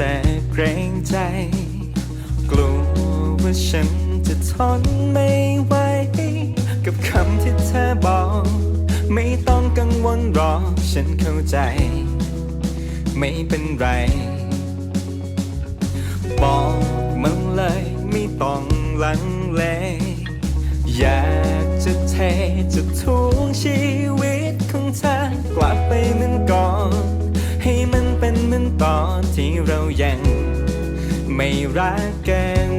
เอิญว่เกรงใจ กลัวว่าฉันจะทนไม่ไหว กับคำที่เธอบอก ไม่ต้องกังวลหรอกฉันเข้าใจ ไม่เป็นไร บอกมันเลยไม่ต้องลังเล อยากจะเทจะทวงชีวิตของเธอกลับไปเหมือน ยังไม่รักกัน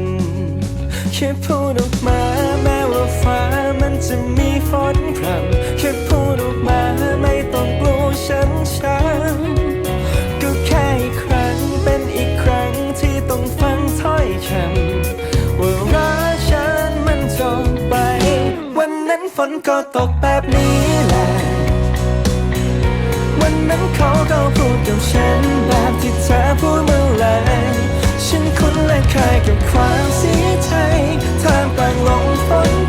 แค่พูดออกมาแม้ว่าฟ้ามันจะมีฝนพรำแค่พูดออกมาไม่ต้องกลัวฉันช้ำก็แค่อีกครั้งเป็นอีกครั้งที่ต้องฟังถ้อยคำว่ารักฉันมันจบไป วันนั้นฝนก็ตกแบบนี้แหละวันนั้นเขาก็พูดกับฉัน เคยกับความเสียใจท่ามกลางลมฝน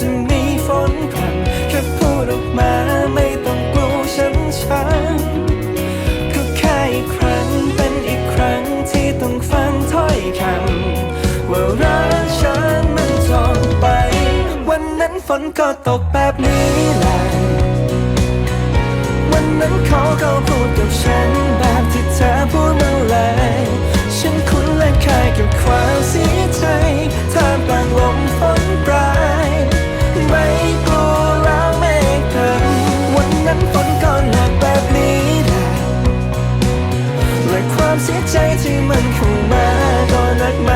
จะมีฝนพรำแค่พูดออกมาไม่ต้องกลัวฉันช้ำก็แค่อีกครั้งเป็นอีกครั้งที่ต้องฟังถ้อยคำว่ารักฉันมันจบไป วันนั้นฝนก็ตก มาตอนักมา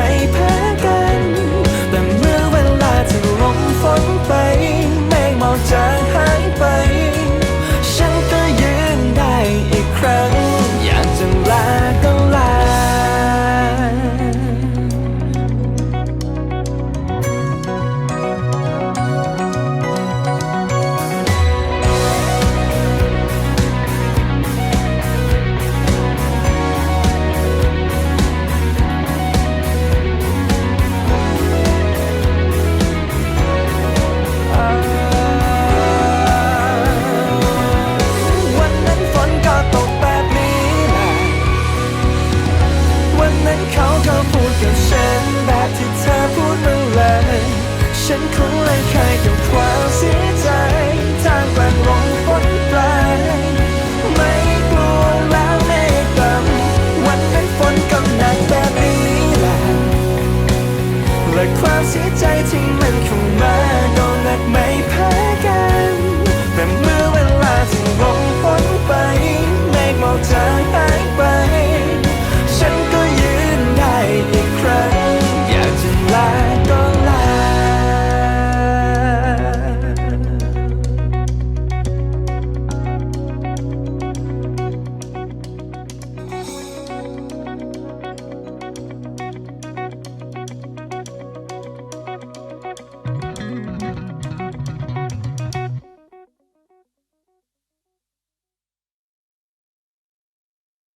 在一起